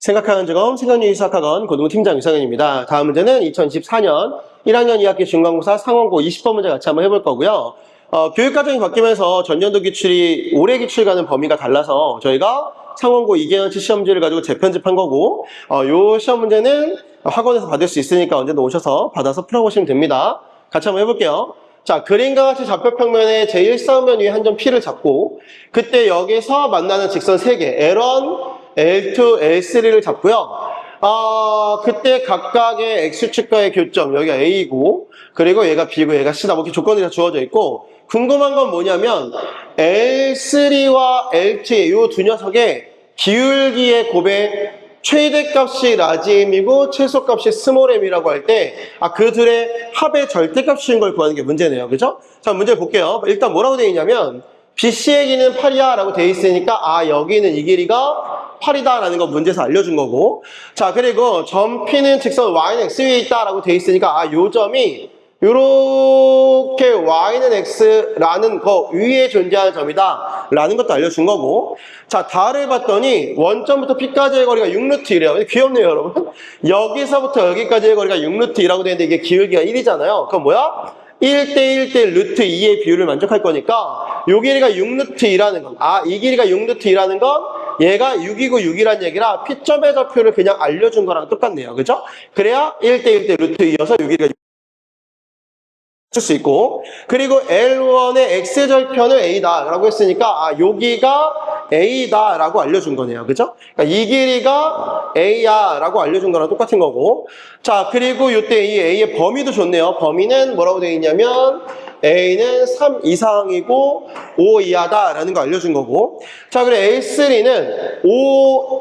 생각하는 즐거움 생각유희 수학학원 고등부 팀장 유성현입니다. 다음 문제는 2024년 1학년 2학기 중간고사 상원고 20번 문제 같이 한번 해볼 거고요. 어, 교육과정이 바뀌면서 전년도 기출이 올해 기출 가는 범위가 달라서 저희가 상원고 2개년치 시험지를 가지고 재편집한 거고 어, 요 시험 문제는 학원에서 받을 수 있으니까 언제든 오셔서 받아서 풀어보시면 됩니다. 같이 한번 해볼게요. 자, 그림과 같이 좌표평면의 제1사음면 위에 한 점 P를 잡고 그때 여기서 만나는 직선 3개 L1, L2, L3를 잡고요. 아, 그때 각각의 X축과의 교점, 여기가 A고, 그리고 얘가 B고, 얘가 C다. 뭐 이렇게 조건이 다 주어져 있고, 궁금한 건 뭐냐면, L3와 L2의 이 두 녀석의 기울기의 곱의 최대값이 라지엠이고 최소값이 스몰엠이라고 할 때, 아, 그 둘의 합의 절대값인 걸 구하는 게 문제네요. 그죠? 자, 문제 볼게요. 일단 뭐라고 되어 있냐면, BC의 길이는 8이야 라고 되어 있으니까, 아, 여기는 이 길이가 8이다 라는 거 문제에서 알려준 거고. 자, 그리고 점 P는 직선 Y는 X 위에 있다 라고 되어 있으니까, 아, 요 점이 요렇게 Y는 X라는 거 위에 존재하는 점이다. 라는 것도 알려준 거고. 자 다를 봤더니 원점부터 P까지의 거리가 6루트이래요. 근데 귀엽네요 여러분. 여기서부터 여기까지의 거리가 6루트이라고 되는데 이게 기울기가 1이잖아요. 그럼 뭐야? 1대 1대 루트 2의 비율을 만족할 거니까 요 길이가 6루트 2라는 건 아 이 길이가 6루트 2라는 건 얘가 6이고 6이란 얘기라 P점의 좌표를 그냥 알려준 거랑 똑같네요. 그죠? 그래야 1대 1대 루트 2여서 요 길이가 쓸수 있고 그리고 L1의 X절편은 A다 라고 했으니까 아 여기가 A다 라고 알려준 거네요. 그죠? 그러니까 이 길이가 A야 라고 알려준 거랑 똑같은 거고. 자 그리고 이때 이 A의 범위도 좋네요. 범위는 뭐라고 되어 있냐면 A는 3 이상이고 5 이하다 라는 거 알려준 거고. 자 그리고 L3는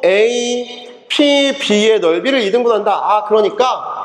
5A P, B의 넓이를 이등분한다. 아 그러니까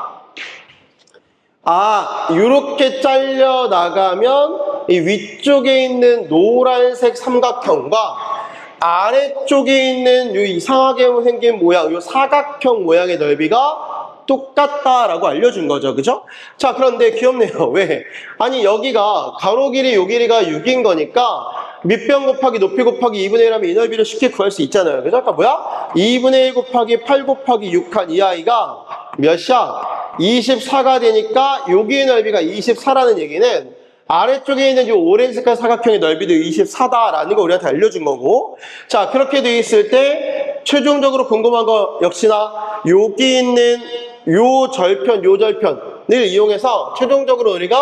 아, 이렇게 잘려 나가면 이 위쪽에 있는 노란색 삼각형과 아래쪽에 있는 이 이상하게 생긴 모양, 이 사각형 모양의 넓이가 똑같다라고 알려준 거죠. 그죠? 자, 그런데 귀엽네요. 왜? 아니, 여기가 가로 길이 요 길이가 6인 거니까 밑변 곱하기 높이 곱하기 2분의 1 하면 이 넓이를 쉽게 구할 수 있잖아요. 그죠? 아까 뭐야? 2분의 1 곱하기 8 곱하기 6한 이 아이가 몇이야? 24가 되니까 여기의 넓이가 24라는 얘기는 아래쪽에 있는 이 오렌지 색깔 사각형의 넓이도 24다라는 거 우리한테 알려준 거고. 자 그렇게 돼 있을 때 최종적으로 궁금한 거 역시나 여기 있는 요 절편 요 절편을 이용해서 최종적으로 우리가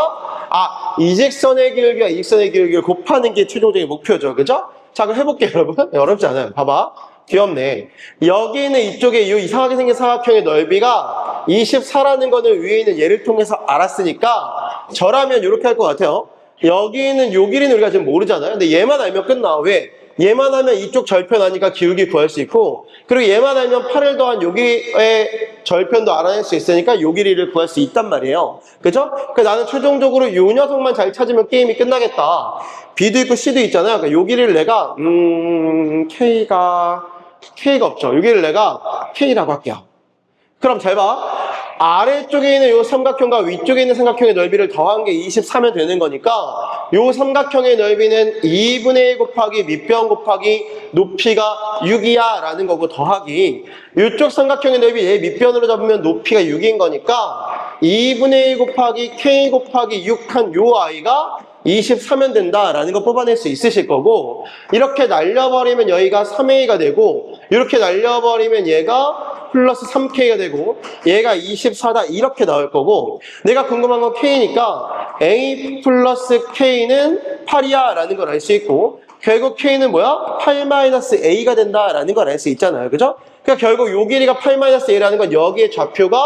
아 이직선의 길기와 이직선의 길기를 곱하는 게 최종적인 목표죠. 그죠? 자 그럼 해볼게요 여러분. 어렵지 않아요. 봐봐 귀엽네. 여기는 이쪽에 이 이상하게 생긴 사각형의 넓이가 24라는 거는 위에 있는 얘를 통해서 알았으니까 저라면 이렇게 할 것 같아요. 여기는 요 길이는 우리가 지금 모르잖아요. 근데 얘만 알면 끝나. 왜? 얘만 하면 이쪽 절편 아니까 기울기 구할 수 있고 그리고 얘만 알면 8을 더한 여기의 절편도 알아낼 수 있으니까 요 길이를 구할 수 있단 말이에요. 그죠? 그러니까 나는 최종적으로 요 녀석만 잘 찾으면 게임이 끝나겠다. B도 있고 C도 있잖아요. 그러니까 요 길이를 내가 음... K가 K가 없죠. 여기를 내가 K라고 할게요. 그럼 잘 봐. 아래쪽에 있는 이 삼각형과 위쪽에 있는 삼각형의 넓이를 더한 게 24면 되는 거니까 이 삼각형의 넓이는 2분의 1 곱하기 밑변 곱하기 높이가 6이야 라는 거고 더하기 이쪽 삼각형의 넓이 얘 밑변으로 잡으면 높이가 6인 거니까 2분의 1 곱하기 K 곱하기 6 한 요 아이가 24면 된다라는 거 뽑아낼 수 있으실 거고 이렇게 날려버리면 여기가 3A가 되고 이렇게 날려버리면 얘가 플러스 3K가 되고 얘가 24다 이렇게 나올 거고 내가 궁금한 건 K니까 A 플러스 K는 8이야 라는 걸 알 수 있고 결국 K는 뭐야? 8-A가 된다라는 걸 알 수 있잖아요 그죠? 그러니까 결국 요 길이가 8-A라는 건 여기의 좌표가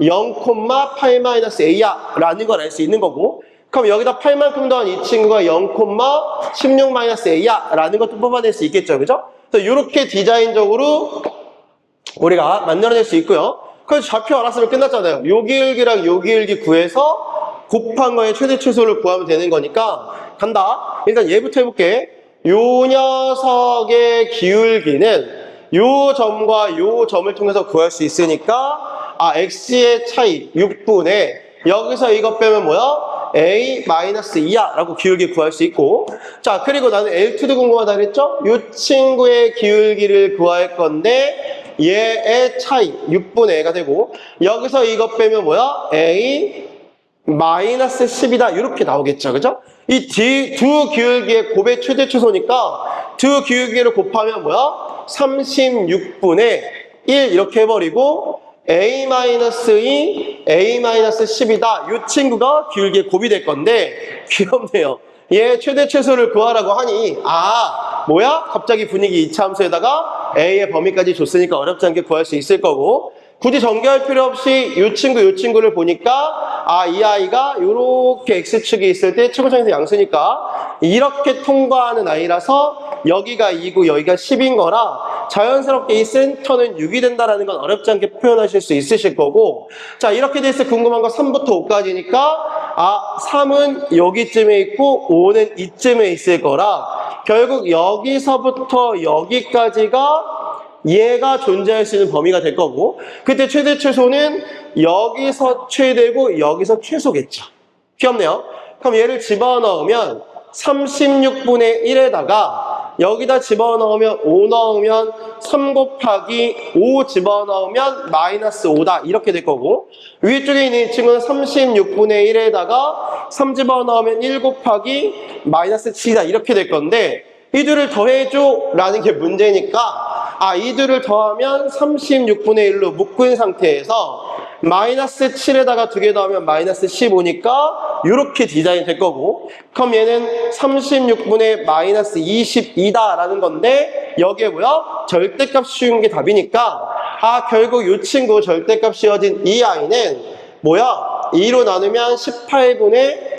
0,8-A야 라는 걸 알 수 있는 거고 그럼 여기다 8만큼 더한 이 친구가 0,16-A야 라는 것도 뽑아낼 수 있겠죠. 그죠? 그래서 이렇게 디자인적으로 우리가 만들어낼 수 있고요. 그래서 좌표 알았으면 끝났잖아요. 요 길기랑 요 길기 구해서 곱한 거의 최대 최소를 구하면 되는 거니까 간다. 일단 얘부터 해볼게. 요 녀석의 기울기는 요 점과 요 점을 통해서 구할 수 있으니까 아 x의 차이 6분의 여기서 이것 빼면 뭐야? A-2야 라고 기울기 구할 수 있고 자 그리고 나는 L2도 궁금하다 그랬죠? 이 친구의 기울기를 구할 건데 얘의 차이 6분의 1가 되고 여기서 이것 빼면 뭐야? a 마이너스 10이다 이렇게 나오겠죠 그죠? 이 두 기울기의 곱의 최대 최소니까 두 기울기를 곱하면 뭐야? 36분의 1 이렇게 해버리고 a 마이너스 2, a 마이너스 10이다 이 친구가 기울기의 곱이 될 건데 귀엽네요 얘 최대 최소를 구하라고 하니 아 뭐야? 갑자기 분위기 이차함수에다가 a의 범위까지 줬으니까 어렵지 않게 구할 수 있을 거고 굳이 전개할 필요 없이 이 친구 이 친구를 보니까 아 이 아이가 이렇게 x축이 있을 때 최고점에서 양수니까 이렇게 통과하는 아이라서 여기가 2고 여기가 10인 거라 자연스럽게 이 센터는 6이 된다는 건 어렵지 않게 표현하실 수 있으실 거고 자 이렇게 돼서 궁금한 거 3부터 5까지니까 아 3은 여기쯤에 있고 5는 이쯤에 있을 거라 결국 여기서부터 여기까지가 얘가 존재할 수 있는 범위가 될 거고 그때 최대 최소는 여기서 최대고 여기서 최소겠죠. 귀엽네요. 그럼 얘를 집어넣으면 36분의 1에다가 여기다 집어넣으면 5 넣으면 3 곱하기 5 집어넣으면 마이너스 5다. 이렇게 될 거고 위쪽에 있는 이 친구는 36분의 1에다가 3 집어넣으면 1 곱하기 마이너스 7이다. 이렇게 될 건데 이 둘을 더해줘 라는 게 문제니까 아, 이 둘을 더하면 36분의 1로 묶은 상태에서 마이너스 7에다가 두 개 더하면 마이너스 15니까 이렇게 디자인 될 거고 그럼 얘는 36분의 마이너스 22다 라는 건데 여기에 뭐야? 절대값 씌운 게 답이니까 아 결국 이 친구 절대값 씌워진 이 아이는 뭐야? 2로 나누면 18분의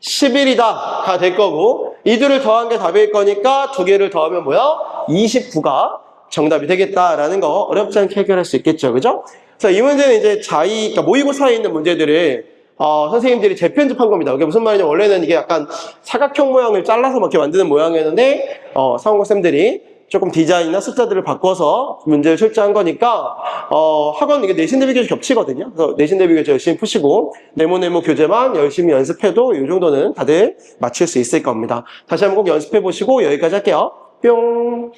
11이다가 될 거고 이들을 더한 게 답일 거니까 두 개를 더하면 뭐야? 29가 정답이 되겠다라는 거 어렵지 않게 해결할 수 있겠죠. 그죠? 자, 이 문제는 이제 자이, 그러니까 모의고사에 있는 문제들을 어, 선생님들이 재편집한 겁니다. 그게 무슨 말이냐면 원래는 이게 약간 사각형 모양을 잘라서 막 이렇게 만드는 모양이었는데 어, 상원고 쌤들이 조금 디자인이나 숫자들을 바꿔서 문제를 출제한 거니까 어, 학원 이게 내신 대비 교재 겹치거든요. 그래서 내신 대비 교재 열심히 푸시고 네모 네모 교재만 열심히 연습해도 이 정도는 다들 맞출 수 있을 겁니다. 다시 한번 꼭 연습해 보시고 여기까지 할게요. 뿅.